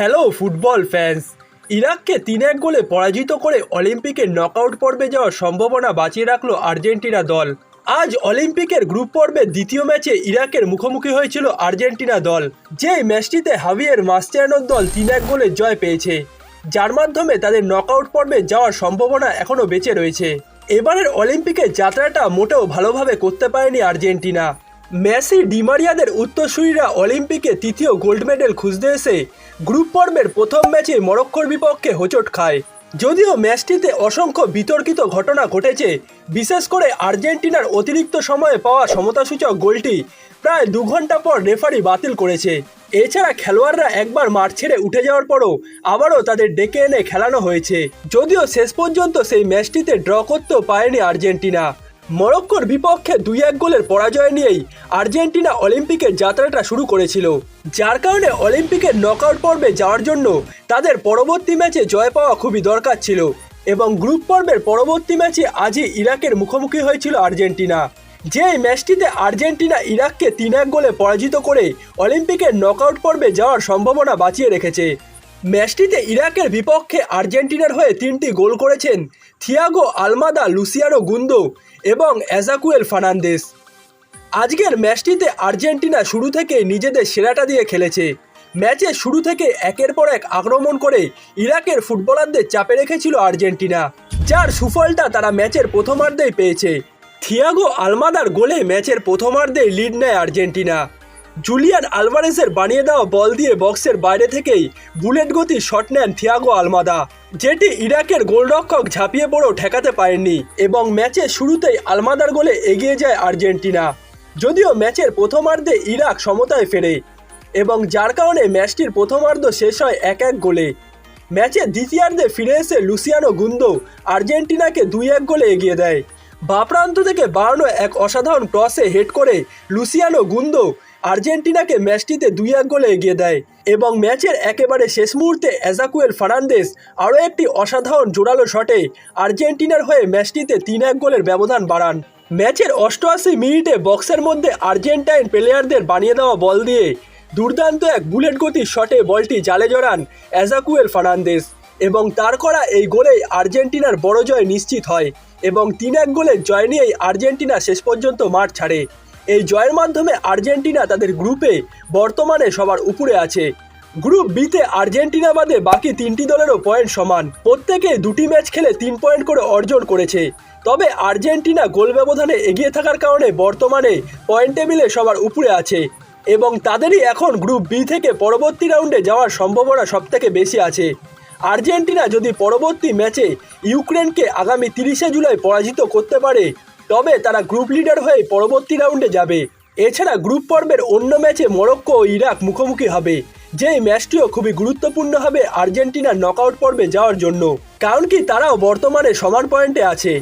Hello football fans. ইরাককে তিন এক গোলে পরাজিত করে অলিম্পিকের নকআউট পর্বে যাওয়ার সম্ভাবনা বাঁচিয়ে রাখল আর্জেন্টিনা দল। আজ অলিম্পিকের গ্রুপ পর্বের দ্বিতীয় ম্যাচে ইরাকের মুখোমুখি হয়েছিল আর্জেন্টিনা দল, যেই ম্যাচটিতে হাভিয়ের মাস্টায়ানোর দল তিন এক গোলে জয় পেয়েছে। যার মাধ্যমে তাদের নকআউট পর্বে যাওয়ার সম্ভাবনা এখনও বেঁচে রয়েছে। এবারের অলিম্পিকের যাত্রাটা মোটেও ভালোভাবে করতে পারেনি আর্জেন্টিনা। মেসি ডিমারিয়াদের উত্তরসূরিরা অলিম্পিকে তৃতীয় গোল্ড মেডেল খুঁজতে এসে গ্রুপ পর্বের প্রথম ম্যাচে মরক্কোর বিপক্ষে হোঁচট খায়। যদিও ম্যাচটিতে অসংখ্য বিতর্কিত ঘটনা ঘটেছে, বিশেষ করে আর্জেন্টিনার অতিরিক্ত সময়ে পাওয়া সমতাসূচক গোলটি প্রায় দু ঘণ্টা পর রেফারি বাতিল করেছে। এছাড়া খেলোয়াড়রা একবার মাঠ ছেড়ে উঠে যাওয়ার পরও আবারও তাদের ডেকে এনে খেলানো হয়েছে। যদিও শেষ পর্যন্ত সেই ম্যাচটিতে ড্র করতেও পারেনি আর্জেন্টিনা। মরক্কোর বিপক্ষে দুই এক গোলের পরাজয় নিয়েই আর্জেন্টিনা অলিম্পিকের যাত্রাটা শুরু করেছিল। যার কারণে অলিম্পিকের নকআউট পর্বে যাওয়ার জন্য তাদের পরবর্তী ম্যাচে জয় পাওয়া খুবই দরকার ছিল এবং গ্রুপ পর্বের পরবর্তী ম্যাচে আজই ইরাকের মুখোমুখি হয়েছিল আর্জেন্টিনা। যে ম্যাচটিতে আর্জেন্টিনা ইরাককে তিন এক গোলে পরাজিত করে অলিম্পিকের নকআউট পর্বে যাওয়ার সম্ভাবনা বাঁচিয়ে রেখেছে। ম্যাচটিতে ইরাকের বিপক্ষে আর্জেন্টিনার হয়ে তিনটি গোল করেছেন থিয়াগো আলমাদা, লুসিয়ানো গুন্দো এবং অ্যাজাকুয়েল ফার্নান্দেস। আজকের ম্যাচটিতে আর্জেন্টিনা শুরু থেকে নিজেদের সেরাটা দিয়ে খেলেছে। ম্যাচের শুরু থেকে একের পর এক আক্রমণ করে ইরাকের ফুটবলারদের চাপে রেখেছিল আর্জেন্টিনা, যার সুফলটা তারা ম্যাচের প্রথমার্ধেই পেয়েছে। থিয়াগো আলমাদার গোলে ম্যাচের প্রথমার্ধেই লিড নেয় আর্জেন্টিনা। জুলিয়ান আলভারেসের বানিয়ে দেওয়া বল দিয়ে বক্সের বাইরে থেকেই বুলেট গতি শট নেন থিয়াগো আলমাদা, যেটি ইরাকের গোলরক্ষক ঝাঁপিয়ে পড়েও ঠেকাতে পারেননি এবং ম্যাচের শুরুতেই আলমাদার গোলে এগিয়ে যায় আর্জেন্টিনা, যদিও ম্যাচের প্রথমার্ধে ইরাক সমতায় ফেরে এবং যার কারণে ম্যাচটির প্রথমার্ধ শেষ হয় এক এক গোলে। ম্যাচের দ্বিতীয়ার্ধে ফিরে এসে লুসিয়ানো গুন্দো আর্জেন্টিনাকে দুই এক গোলে এগিয়ে দেয়। বা প্রান্ত থেকে বাড়ানো এক অসাধারণ ক্রসে হেড করে লুসিয়ানো গুন্দো আর্জেন্টিনাকে ম্যাচটিতে দুই এক গোলে এগিয়ে দেয় এবং ম্যাচের একেবারে শেষ মুহূর্তে অ্যাজাকুয়েল ফার্নান্দেস আরও একটি অসাধারণ জোরালো শটে আর্জেন্টিনার হয়ে ম্যাচটিতে তিন এক গোলের ব্যবধান বাড়ান। ম্যাচের অষ্টআশি মিনিটে বক্সের মধ্যে আর্জেন্টাইন প্লেয়ারদের বানিয়ে দেওয়া বল দিয়ে দুর্দান্ত এক বুলেট গতির শটে বলটি জালে জড়ান অ্যাজাকুয়েল ফার্নান্দেস এবং তার করা এই গোলেই আর্জেন্টিনার বড় জয় নিশ্চিত হয়। এবং তিন এক গোলের জয় নিয়েই আর্জেন্টিনা শেষ পর্যন্ত মাঠ ছাড়ে। এই জয়ের মাধ্যমে আর্জেন্টিনা তাদের গ্রুপে বর্তমানে সবার উপরে আছে। গ্রুপ বিতে আর্জেন্টিনা বাদে বাকি তিনটি দলেরও পয়েন্ট সমান। প্রত্যেকে দুটি ম্যাচ খেলে তিন পয়েন্ট করে অর্জন করেছে। তবে আর্জেন্টিনা গোল ব্যবধানে এগিয়ে থাকার কারণে বর্তমানে পয়েন্ট টেবিলে সবার উপরে আছে। এবং তাদেরই এখন গ্রুপ বি থেকে পরবর্তী রাউন্ডে যাওয়ার সম্ভাবনা সবথেকে বেশি আছে। আর্জেন্টিনা যদি পরবর্তী ম্যাচে ইউক্রেনকে আগামী তিরিশে জুলাই পরাজিত করতে পারে, তবে তারা গ্রুপ লিডার হয়ে পরবর্তী রাউন্ডে যাবে। এছাড়া গ্রুপ পর্বের অন্য ম্যাচে মরক্কো ও ইরাক মুখোমুখি হবে, যেই ম্যাচটিও খুবই গুরুত্বপূর্ণ হবে আর্জেন্টিনার নকআউট পর্বে যাওয়ার জন্য। কারণ কি তারাও বর্তমানে সমান পয়েন্টে আছে।